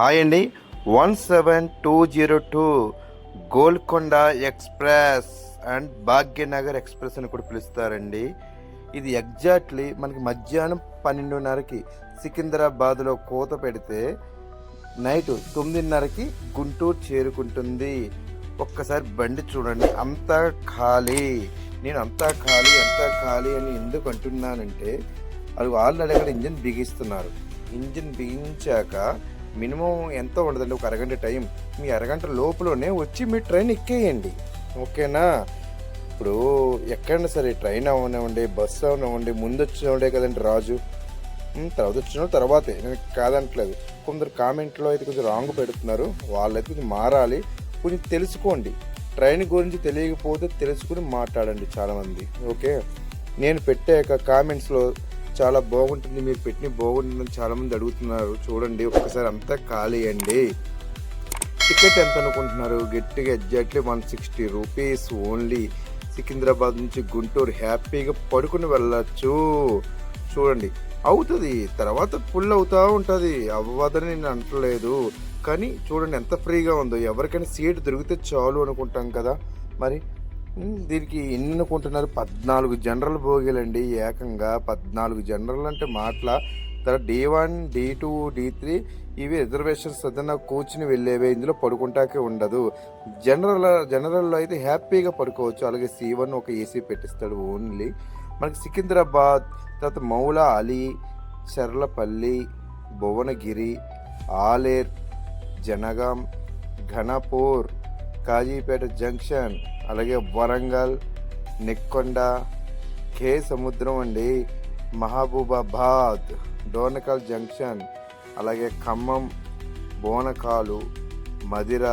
Hi అండి. One seven two zero two Golconda express and Bhagyanagar express అని కూడా పిలుస్తారండి. ఇది ఎగ్జాక్ట్లీ మనకి మధ్యాహ్నం పన్నెండున్నరకి సికింద్రాబాద్లో కోత పెడితే నైట్ తొమ్మిదిన్నరకి గుంటూరు చేరుకుంటుంది. ఒక్కసారి బండి చూడండి. అంతా ఖాళీ. నేను అంతా ఖాళీ అంతా ఖాళీ అని ఎందుకు అంటున్నానంటే అది ఆల్రెడీ అక్కడ ఇంజిన్ బిగిస్తున్నారు. ఇంజిన్ బిగించాక మినిమం ఎంత ఉండదండి ఒక అరగంట టైం. మీ అరగంట లోపలనే వచ్చి మీ ట్రైన్ ఎక్కేయండి. ఓకేనా? ఇప్పుడు ఎక్కడైనా సరే ట్రైన్ అవనివ్వండి బస్సు అవనివ్వండి ముందు వచ్చినవాడే కదండి రాజు. తర్వాత వచ్చిన తర్వాతే. నేను కాదంటలేదు. కొందరు కామెంట్లో అయితే కొంచెం రాంగ్ పెడుతున్నారు. వాళ్ళైతే కొంచెం మారాలి. కొంచెం తెలుసుకోండి. ట్రైన్ గురించి తెలియకపోతే తెలుసుకుని మాట్లాడండి చాలామంది. ఓకే? నేను పెట్టాక కామెంట్స్లో చాలా బాగుంటుంది. మీరు పెట్టిన బాగుంటుందని చాలామంది అడుగుతున్నారు. చూడండి ఒక్కసారి అంతా ఖాళీ అండి. టికెట్ ఎంత అనుకుంటున్నారు? గట్టిగా exactly one sixty rupees only. Secunderabad నుంచి గుంటూరు హ్యాపీగా పడుకుని వెళ్ళచ్చు. చూడండి అవుతుంది. తర్వాత ఫుల్ అవుతూ ఉంటుంది. అవ్వదని నేను అంటలేదు. కానీ చూడండి ఎంత ఫ్రీగా ఉందో. ఎవరికైనా సీట్ దొరికితే చాలు అనుకుంటాం కదా. మరి దీనికి ఎన్ని అనుకుంటున్నారు పద్నాలుగు జనరల్ బోగీలండి ఏకంగా పద్నాలుగు జనరల్ అంటే మాటల. తర్వాత D one D two D three ఇవి రిజర్వేషన్స్ ఏదైనా కూర్చుని వెళ్ళేవే. ఇందులో పడుకుంటాకే ఉండదు. జనరల్ జనరల్లో అయితే హ్యాపీగా పడుకోవచ్చు. అలాగే సి వన్ ఒక ఏసీ పెట్టిస్తాడు ఓన్లీ. మనకి సికింద్రాబాద్ తర్వాత మౌలా అలీ చర్లపల్లి భువనగిరి ఆలేర్ జనగాం ఘనపూర్ కాజీపేట జంక్షన్ అలాగే వరంగల్ నెక్కొండ కే సముద్రం అండి మహబూబాబాద్ డోనకల్ జంక్షన్ అలాగే ఖమ్మం బోనకాలు మదిర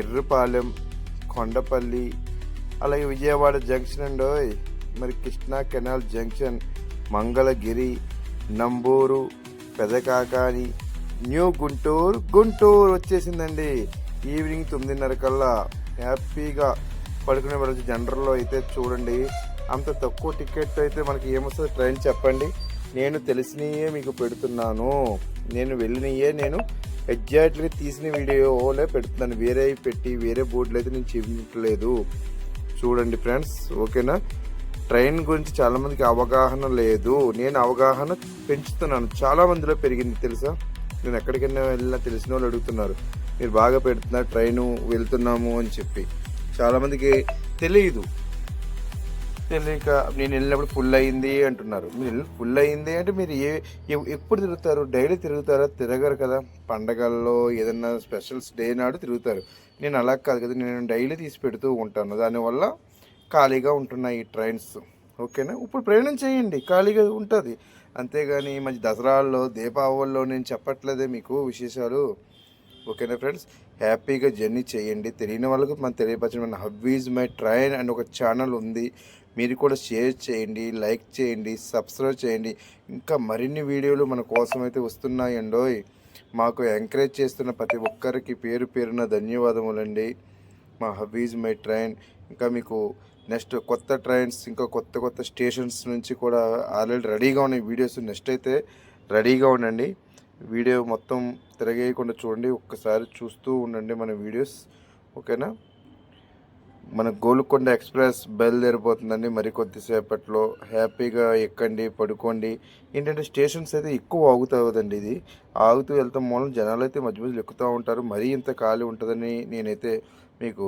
ఎర్రపాలెం కొండపల్లి అలాగే విజయవాడ జంక్షన్ అండి మరి Krishna canal junction Mangalagiri Namburu Pedakakani new Guntur Guntur వచ్చేసిందండి. ఈవినింగ్ తొమ్మిదిన్నర కల్లా హ్యాపీగా పడుకునే వెళ్ళచ్చు జనరల్లో అయితే చూడండి అంత తక్కువ టికెట్ అయితే మనకి ఏమొస్తుంది ట్రైన్ చెప్పండి. నేను తెలిసినయే మీకు పెడుతున్నాను. నేను వెళ్ళినయే నేను ఎగ్జాక్ట్గా తీసిన వీడియోలే పెడుతున్నాను. వేరే పెట్టి వేరే బోర్డులు అయితే నేను చూపించట్లేదు. చూడండి ఫ్రెండ్స్ ఓకేనా? ట్రైన్ గురించి చాలామందికి అవగాహన లేదు. నేను అవగాహన పెంచుతున్నాను. చాలా మందిలో పెరిగింది తెలుసా? నేను ఎక్కడికైనా వెళ్ళినా తెలిసిన వాళ్ళు అడుగుతున్నారు మీరు బాగా పెడుతున్నారు ట్రైను వెళ్తున్నాము అని చెప్పి. చాలామందికి తెలియదు తెలియక నేను వెళ్ళినప్పుడు ఫుల్ అయింది అంటున్నారు. మీరు ఫుల్ అయింది అంటే మీరు ఏ ఎప్పుడు తిరుగుతారు? డైలీ తిరుగుతారా? తిరగరు కదా. పండగల్లో ఏదన్నా స్పెషల్స్ డే నాడు తిరుగుతారు. నేను అలా కాదు కదా. నేను డైలీ తీసి పెడుతూ ఉంటాను. దానివల్ల ఖాళీగా ఉంటున్నాయి ఈ ట్రైన్స్ ఓకేనా? ఇప్పుడు ప్రయాణం చేయండి. ఖాళీగా ఉంటుంది. అంతేగాని మంచి దసరాల్లో దీపావళిలో నేను చెప్పట్లేదే మీకు విశేషాలు. ఓకేనా ఫ్రెండ్స్? హ్యాపీగా జర్నీ చేయండి. తెలియని వాళ్ళకు మనం తెలియపరచడం మన హబ్బీజ్ మై ట్రైన్ అండ్ ఒక ఛానల్ ఉంది. మీరు కూడా షేర్ చేయండి లైక్ చేయండి సబ్స్క్రైబ్ చేయండి. ఇంకా మరిన్ని వీడియోలు మన కోసం అయితే వస్తున్నాయండోయ్. మాకు ఎంకరేజ్ చేస్తున్న ప్రతి ఒక్కరికి పేరు పేరున ధన్యవాదములండి. మా హబీజ్ మై ట్రైన్. ఇంకా మీకు నెక్స్ట్ కొత్త ట్రైన్స్ ఇంకా కొత్త కొత్త స్టేషన్స్ నుంచి కూడా ఆల్రెడీ రెడీగా ఉన్నాయి వీడియోస్ నెక్స్ట్ అయితే రెడీగా ఉండండి. వీడియో మొత్తం తిరగేయకుండా చూడండి ఒక్కసారి చూస్తూ ఉండండి మన వీడియోస్ ఓకేనా? మన గోల్కొండ ఎక్స్ప్రెస్ బయలుదేరిపోతుందండి మరి కొద్దిసేపట్లో. హ్యాపీగా ఎక్కండి పడుకోండి. ఏంటంటే స్టేషన్స్ అయితే ఎక్కువ ఆగుతుందండి ఇది. ఆగుతూ వెళ్తాం మూలం జనాలు అయితే మధ్య మధ్యలో ఎక్కుతూ ఉంటారు. మరీ ఇంత ఖాళీ ఉంటుందని నేనైతే మీకు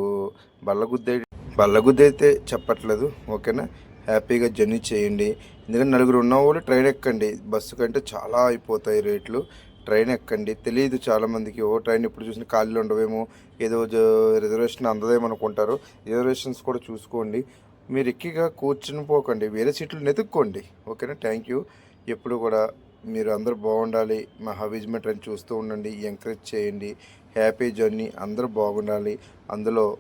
బల్లగుద్దే బల్లగుద్ది అయితే చెప్పట్లేదు ఓకేనా? హ్యాపీగా జర్నీ చేయండి. ఎందుకంటే నలుగురు ఉన్న వాళ్ళు ట్రైన్ ఎక్కండి. బస్సు కంటే చాలా అయిపోతాయి రేట్లు. ట్రైన్ ఎక్కండి. తెలియదు చాలామందికి. ఓ ట్రైన్ ఇప్పుడు చూసిన ఖాళీలు ఉండవేమో. ఏదో రిజర్వేషన్ అందదేమో అనుకుంటారు రిజర్వేషన్స్ కూడా చూసుకోండి. మీరు ఎక్కిగా కూర్చుని పోకండి. వేరే సీట్లు వెతుక్కోండి. ఓకేనా? థ్యాంక్ యూ ఎప్పుడు కూడా మీరు అందరూ బాగుండాలి. మా హవీజ్మెంట్ ట్రైన్ చూస్తూ ఉండండి. ఎంకరేజ్ చేయండి. హ్యాపీ జర్నీ అందరూ బాగుండాలి. అందులో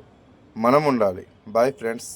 మనం ఉండాలి. Bye friends